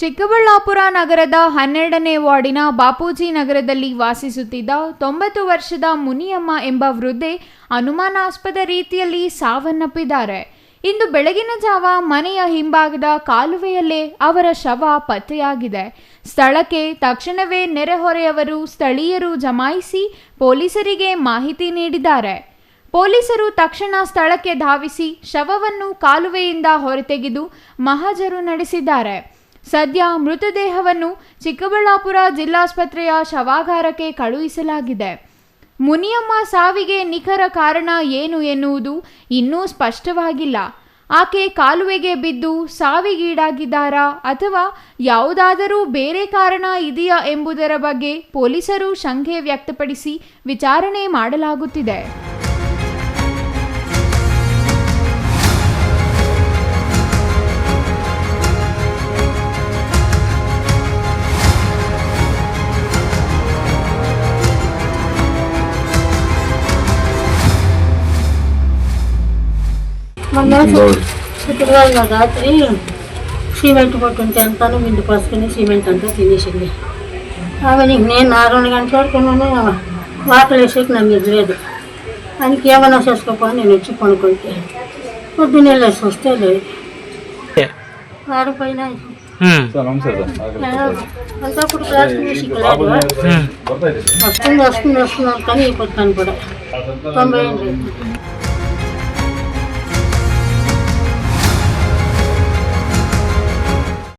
ಚಿಕ್ಕಬಳ್ಳಾಪುರ ನಗರದ ಹನ್ನೆರಡನೇ ವಾರ್ಡಿನ ಬಾಪೂಜಿ ನಗರದಲ್ಲಿ ವಾಸಿಸುತ್ತಿದ್ದ ತೊಂಬತ್ತು ವರ್ಷದ ಮುನಿಯಮ್ಮ ಎಂಬ ವೃದ್ಧೆ ಅನುಮಾನಾಸ್ಪದ ರೀತಿಯಲ್ಲಿ ಸಾವನ್ನಪ್ಪಿದ್ದಾರೆ. ಇಂದು ಬೆಳಗಿನ ಜಾವ ಮನೆಯ ಹಿಂಭಾಗದ ಕಾಲುವೆಯಲ್ಲೇ ಅವರ ಶವ ಪತ್ತೆಯಾಗಿದೆ. ಸ್ಥಳಕ್ಕೆ ತಕ್ಷಣವೇ ನೆರೆಹೊರೆಯವರು ಸ್ಥಳೀಯರು ಜಮಾಯಿಸಿ ಪೊಲೀಸರಿಗೆ ಮಾಹಿತಿ ನೀಡಿದ್ದಾರೆ. ಪೊಲೀಸರು ತಕ್ಷಣ ಸ್ಥಳಕ್ಕೆ ಧಾವಿಸಿ ಶವವನ್ನು ಕಾಲುವೆಯಿಂದ ಹೊರತೆಗೆದು ಮಹಜರು ನಡೆಸಿದ್ದಾರೆ. ಸದ್ಯ ಮೃತದೇಹವನ್ನು ಚಿಕ್ಕಬಳ್ಳಾಪುರ ಜಿಲ್ಲಾಸ್ಪತ್ರೆಯ ಶವಾಗಾರಕ್ಕೆ ಕಳುಹಿಸಲಾಗಿದೆ. ಮುನಿಯಮ್ಮ ಸಾವಿಗೆ ನಿಖರ ಕಾರಣ ಏನು ಎನ್ನುವುದು ಇನ್ನೂ ಸ್ಪಷ್ಟವಾಗಿಲ್ಲ. ಆಕೆ ಕಾಲುವೆಗೆ ಬಿದ್ದು ಸಾವಿಗೀಡಾಗಿದ್ದಾರಾ ಅಥವಾ ಯಾವುದಾದರೂ ಬೇರೆ ಕಾರಣ ಇದೆಯಾ ಎಂಬುದರ ಬಗ್ಗೆ ಪೊಲೀಸರು ಶಂಕೆ ವ್ಯಕ್ತಪಡಿಸಿ ವಿಚಾರಣೆ ಮಾಡಲಾಗುತ್ತಿದೆ. రాత్రి సిమెంట్ కొట్టుంటే అంతా ముందు పసుకుని సిమెంట్ అంతా తినేసింది అవి నీకు నేను నా రెండు గంటల వరకు వాకలు వేసేకి నాకు నిద్రలేదు ఆయనకి ఏమైనా చేసుకోపో నేను వచ్చి కొనుక్కుంటే పొద్దున్నే వెళ్ళేసి వస్తే లేదు ఆడపోయినా అంతా ఇప్పుడు వస్తుంది వస్తుంది వస్తున్నారు కానీ ఇప్పుడు కనపడ తొంభై